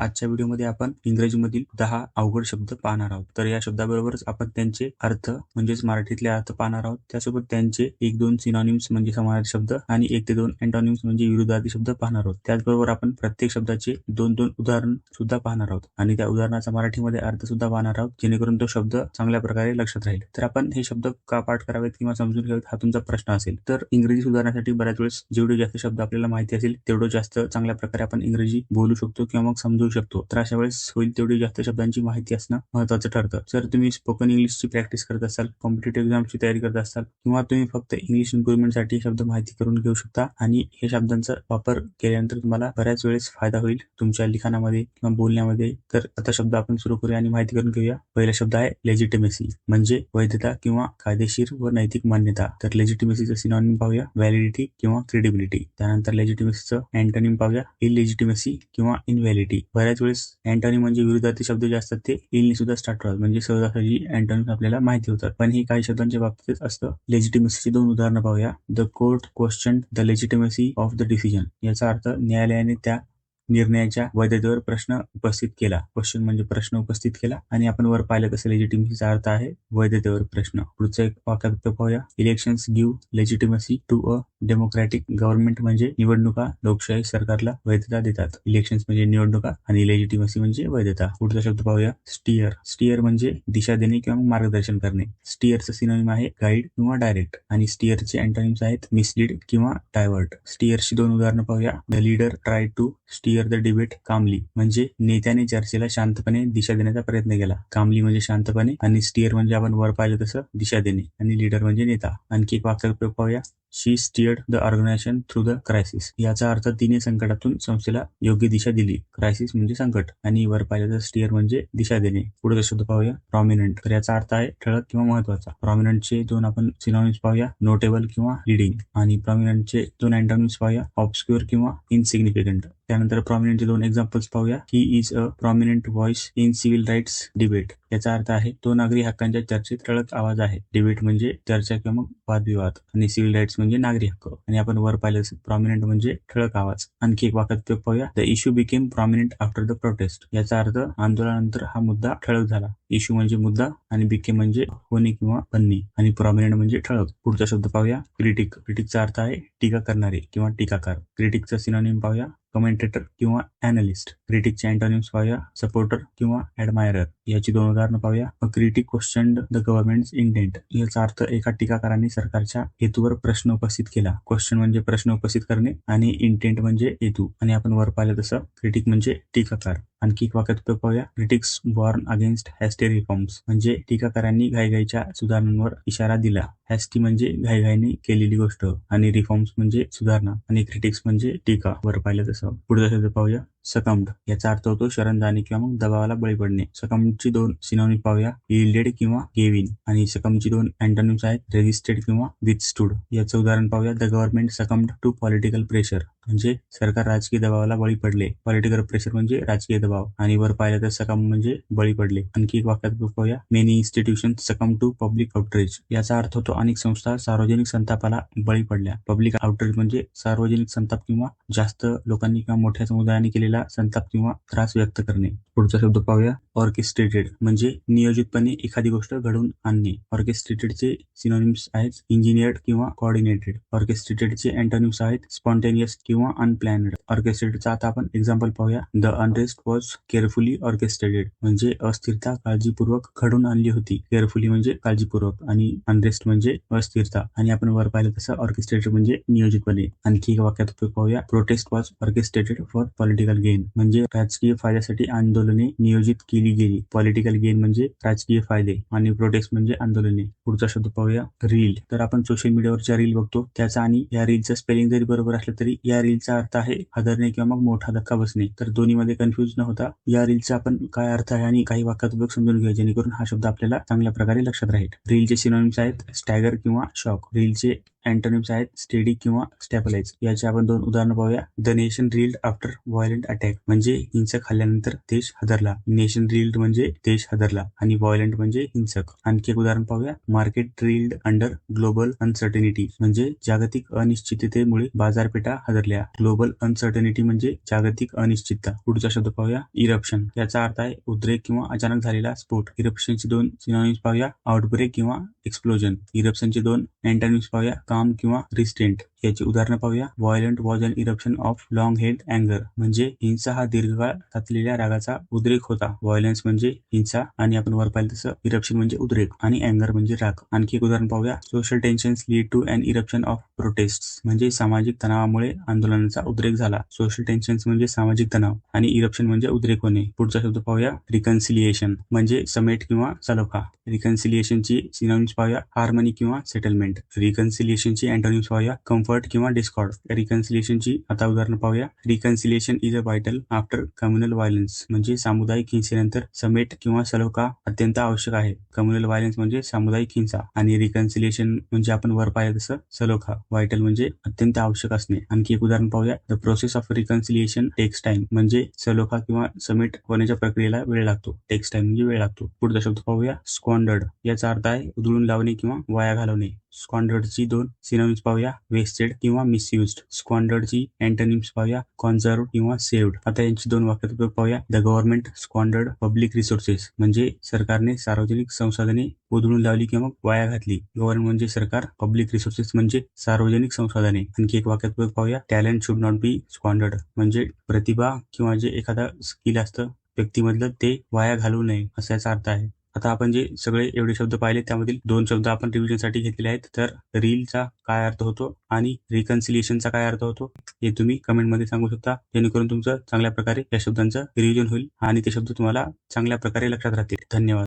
आजच्या व्हिडिओमध्ये आपण इंग्रजीमधील दहा अवघड शब्द पाहणार आहोत. तर या शब्दाबरोबरच आपण त्यांचे अर्थ म्हणजेच मराठीतले अर्थ पाहणार आहोत. त्यासोबत त्यांचे एक दोन सिनॉनिम्स म्हणजे समानार्थी शब्द आणि एक ते दोन अँटॉनिम्स म्हणजे विरुद्धार्थी शब्द पाहणार आहोत. त्याचबरोबर आपण प्रत्येक शब्दाचे दोन दोन उदाहरण सुद्धा पाहणार आहोत आणि त्या उदाहरणाचा मराठीमध्ये अर्थ सुद्धा पाहणार आहोत जेणेकरून तो शब्द चांगल्या प्रकारे लक्षात राहील. तर आपण हे शब्द का पाठ करावेत किंवा समजून घ्यावेत हा तुमचा प्रश्न असेल. तर इंग्रजी सुधारण्यासाठी बऱ्याच वेळेस जेवढे जास्त शब्द आपल्याला माहिती असेल तेवढं जास्त चांगल्या प्रकारे आपण इंग्रजी बोलू शकतो किंवा मग समजू शकतो. तर अशा वेळेस होईल तेवढी जास्त शब्दांची माहिती असणं महत्वाचं ठरतं. जर तुम्ही स्पोकन इंग्लिशची प्रॅक्टिस करत असाल कॉम्पिटेटिव्ह एक्झामची तयारी करत असाल किंवा तुम्ही फक्त इंग्लिश इम्प्रुव्हमेंटसाठी शब्द माहिती करून घेऊ शकता आणि हे शब्दांचा वापर केल्यानंतर तुम्हाला बऱ्याच वेळेस फायदा होईल तुमच्या लिखाणामध्ये किंवा बोलण्यामध्ये. तर आता शब्द आपण सुरू करूया आणि माहिती करून घेऊया. पहिला शब्द आहे लेजिटिमेसी म्हणजे वैधता किंवा कायदेशीर व नैतिक मान्यता. तर लेजिटिमेसीचं सिनॉनिम पाहूया व्हॅलिडिटी किंवा क्रेडिबिलिटी त्यानंतर लेजिटिमेसीचं अँटोनिम पाहूया इलेजिटिमेसी किंवा इनव्हॅलिटी बऱ्याच वेळेस अँटॉनी म्हणजे विरुद्धार्थी शब्द जे असतात ते इलनी सुद्धा स्टार्ट होतात. म्हणजे सहजासहजी अँटॉनी आपल्याला माहिती होतात. पण हे काही शब्दांच्या बाबतीत असतं. लेजिटिमसीची दोन उदाहरणं पाहूया. The court question the legitimacy of the decision याचा अर्थ न्यायालयाने त्या निर्णयाच्या वैधतेवर प्रश्न उपस्थित केला. क्वेश्चन म्हणजे प्रश्न उपस्थित केला. आणि आपण वर पाहिलं तसं लेजिटिमसीचा अर्थ आहे वैधतेवर प्रश्न. पुढचं एक वाक्यात पाहूया. Elections give legitimacy to a democratic government म्हणजे निवडणुका लोकशाही सरकारला वैधता देतात. इलेक्शन्स म्हणजे निवडणुका आणि लेजिटिमसी म्हणजे वैधता. पुढचा शब्द पाहूया. स्टियर स्टीअर म्हणजे दिशा देणे किंवा मार्गदर्शन करणे. स्टियरचं सिनोनिम आहे गाईड किंवा डायरेक्ट आणि स्टियरचे अँटोनिम्स आहेत मिसलीड किंवा डायव्हर्ट स्टियरची दोन उदाहरणं पाहूया. The leader try to steer the debate calmly म्हणजे नेत्याने चर्चेला शांतपणे दिशा देण्याचा प्रयत्न केला. कामली म्हणजे शांतपणे आणि स्टीअर म्हणजे आपण वर पाहिलं तसं दिशा देणे आणि लीडर म्हणजे नेता. आणखी एक वाक्य पाहूया. She steered the organisation through the crisis याचा अर्थ तिने संकटातून संस्थेला योग्य दिशा दिली. क्रायसिस म्हणजे संकट. आणि वर पाहिलं तर स्टियर म्हणजे दिशा देणे. पुढे शब्द पाहूया. प्रॉमिनंट तर याचा अर्थ आहे ठळक किंवा महत्त्वाचा प्रॉमिनंटचे दोन आपण सिनॉनिम्स पाहूया. नोटेबल किंवा लिडिंग आणि प्रॉमिनंटचे दोन अँटॉनिम्स पाहूया. ऑब्स्क्युअर किंवा इनसिग्निफिकंट त्यानंतर प्रॉमिनंटचे दोन एक्झाम्पल्स पाहूया. He is a prominent voice in civil rights debate याचा अर्थ आहे तो नागरी हक्कांच्या चर्चेत ठळक आवाज आहे. डिबेट म्हणजे चर्चा किंवा वादविवाद. आणि सिव्हिल राईट्स म्हणजे नागरी हक्क. आणि आपण वर पाहिलं प्रॉमिनंट म्हणजे ठळक आवाज. आणखी एक वाक्यात उपयोग पाहूया. The issue became prominent after the protest याचा अर्थ आंदोलनानंतर हा मुद्दा ठळक झाला. इश्यू म्हणजे मुद्दा आणि बिकेम म्हणजे होणे किंवा बनणे. आणि प्रॉमिनंट म्हणजे ठळक. पुढचा शब्द पाहूया. क्रिटिक क्रिटिकचा अर्थ आहे टीका करणारे किंवा टीकाकार. क्रिटिकचा सिनॉनिम पाहूया. कमेंटेटर किंवा अॅनलिस्ट क्रिटिकचे अँटोनिम्स पाहूया. सपोर्टर किंवा ऍडमायरर याची दोन उदाहरणं पाहूया. A critic question the government intent याचा अर्थ एका टीकाकारांनी सरकारच्या हेतूवर प्रश्न उपस्थित केला. क्वेश्चन म्हणजे प्रश्न उपस्थित करणे आणि इंटेंट म्हणजे हेतू. आणि आपण वर पाहिलं तसं क्रिटिक म्हणजे टीकाकार. आणखी एक वाक्यात उपयोग पाहूया. Critics warn against hasty reforms म्हणजे टीकाकारांनी घाईघाईच्या सुधारणांवर इशारा दिला. हॅस्टी म्हणजे घाईघाईने केलेली गोष्ट. आणि रिफॉर्म्स म्हणजे सुधारणा. आणि क्रिटिक्स म्हणजे टीका. वर पाहिलं तसं. पुढचा शब्द पाहूया. सकम्ड याचा अर्थ होतो शरण जाणे किंवा मग दबावाला बळी पडणे. सकमची दोन सिनोनिम पाहूया. इल्डेड किंवा गेविन आणि सकमची दोन अँटोनिम्स आहेत रेजिस्टेड किंवा विथस्टूड याचं उदाहरण पाहूया. The government succumbed to political pressure म्हणजे सरकार राजकीय दबावाला बळी पडले. पॉलिटिकल प्रेशर म्हणजे राजकीय दबाव. आणि वर पाहिलं तर सकम म्हणजे बळी पडले. आणखी एक वाक्यात पाहूया. Many institution succumb to public outreach याचा अर्थ होतो अनेक संस्था सार्वजनिक संतापाला बळी पडल्या. पब्लिक आउटरीच म्हणजे सार्वजनिक संताप किंवा जास्त लोकांनी किंवा मोठ्या समुदायाने केलेला संताप किंवा त्रास व्यक्त करणे. पुढचा शब्द पाहूया. ऑर्केस्ट्रेटेड म्हणजे नियोजितपणे एखादी गोष्ट घडवून आणणे. ऑर्केस्ट्रेटेडचे सिनोनिम्स आहेत इंजिनियर्ड किंवा कॉर्डिनेटेड ऑर्केस्ट्रेटेडचे अँटोनिम्स आहेत स्पॉन्टेनियस किंवा अनप्लॅनड ऑर्केस्ट्रेटेडचा आता आपण एक्झाम्पल पाहूया. The unrest was carefully orchestrated म्हणजे अस्थिरता काळजीपूर्वक घडून आणली होती. केअरफुली म्हणजे काळजीपूर्वक आणि अनरेस्ट म्हणजे अस्थिरता. आणि आपण वर पाहिलं तसं ऑर्केस्ट्रेटेड म्हणजे नियोजितपणे. आणखी एका वाक्यात उपयोग पाहूया. Protest was orchestrated for political gain म्हणजे राजकीय फायद्यासाठी आंदोलने नियोजित केली गेली. पॉलिटिकल गेन म्हणजे राजकीय फायदे आणि प्रोटेस्ट म्हणजे आंदोलने. पुढचा शब्द पाहूया. रील तर आपण सोशल मीडियावरच्या रील बघतो. त्याचा आणि या रीलचा स्पेलिंग जरी बरोबर असलं तरी या रीलचा अर्थ आहे हादरणे किंवा मग मोठा धक्का बसणे. तर दोन्ही मध्ये कन्फ्युज न होता या रीलचा आपण काय अर्थ आहे आणि काही वाक्यात उपयोग समजून घ्या जेणेकरून हा शब्द आपल्याला चांगल्या प्रकारे लक्षात राहील. रीलचे सिनोनिम्स आहेत स्टॅगर किंवा शॉक रीलचे अँटोनिम्स आहेत स्टेडी किंवा स्टॅबलाइज. याचे आपण दोन उदाहरणं पाहूया. The nation reeled after violent attack म्हणजे हिंसक हल्ल्यानंतर देश हादरला. नेशन रील्ड म्हणजे देश हादरला आणि व्हायलंट म्हणजे हिंसक. आणखी एक उदाहरण पाहूया. Market reeled under global uncertainty म्हणजे जागतिक अनिश्चिततेमुळे बाजारपेठा हादरल्या. ग्लोबल अनसर्टनिटी म्हणजे जागतिक अनिश्चितता. पुढचा शब्द पाहूया. इरप्शन. याचा अर्थ आहे उद्रेक किंवा अचानक झालेला स्फोट. इरप्शनचे दोन सिनॉनिम्स पाहूया. आउटब्रेक किंवा एक्सप्लोजन इरप्शनचे दोन अँटॉनिम्स पाहूया. काम किंवा रिस्टेंट याची उदाहरणं पाहूया. Violent was an eruption of long held अँगर म्हणजे हिंसा हा दीर्घकाळ साचलेल्या रागाचा उद्रेक होता. व्हायलन्स म्हणजे हिंसा आणि आपण वर पाहिलं तसं इरप्शन म्हणजे उद्रेक आणि अँगर म्हणजे राग. आणखी एक उदाहरण पाहूया. Social tension lead to an eruption of protest म्हणजे सामाजिक तणावामुळे आंदोलनाचा उद्रेक झाला. सोशल टेन्शन्स म्हणजे सामाजिक तणाव आणि इरप्शन म्हणजे उद्रेक होणे. पुढचा शब्द पाहूया. रिकन्सिलिएशन म्हणजे समेट किंवा सलोखा. रिकन्सिलिएशनची सिनॉनिम्स पाहूया. हार्मनी किंवा सेटलमेंट रिकन्सिलिएशनची अँटोनिम्स पाहूया. कम्फर्ट किंवा डिस्कॉर्ड रिकन्सिलिएशनची आता उदाहरणं पाहूया. Reconciliation is a vital after communal violence म्हणजे सामुदायिक हिंसेनंतर समेट किंवा सलोखा अत्यंत आवश्यक आहे. कम्युनल व्हायलन्स म्हणजे सामुदायिक हिंसा. आणि रिकन्सिलिएशन म्हणजे आपण वर पाहिलं तसं सलोखा व्हायटल म्हणजे अत्यंत आवश्यक असणे. आणखी एक उदाहरण पाहूया. The process of reconciliation takes time म्हणजे सलोखा किंवा समेट होण्याच्या प्रक्रियेला वेळ लागतो. टेक्स टाइम म्हणजे वेळ लागतो. पुढचा शब्द पाहूया. स्क्वॉन्डर्ड याचा अर्थ आहे उधळून लावणे किंवा वाया घालवणे. स्क्वॉन्डर्डची दोन सिनोनिम्स पाहूया वेस्टेड किंवा मिसयुज्ड. स्क्वॉन्डर्डची अँटोनिम्स पाहूया कॉन्झर्व किंवा सेव्ड. आता यांची दोन वाक्यात उपयोग पाहूया the government squandered public resources म्हणजे सरकारने सार्वजनिक संसाधने उधळून लावली किंवा वाया घातली. गव्हर्नमेंट म्हणजे सरकार पब्लिक रिसोर्सेस म्हणजे सार्वजनिक संसाधने. आणखी एक वाक्यात उपयोग पाहूया talent should not be squandered म्हणजे प्रतिभा किंवा जे एखादा स्किल असतं व्यक्तीमधलं ते वाया घालू नये असा याचा अर्थ आहे. आता आपण जे सगळे एवढे शब्द पाहिले त्यामधील दोन शब्द आपण रिव्हिजनसाठी घेतलेले आहेत. तर रीलचा काय अर्थ होतो आणि रिकन्सिलिएशनचा काय अर्थ होतो हे तुम्ही कमेंटमध्ये सांगू शकता. जेणेकरून तुमचं चांगल्या प्रकारे या शब्दांचं रिव्हिजन होईल आणि ते शब्द तुम्हाला चांगल्या प्रकारे लक्षात राहतील. धन्यवाद.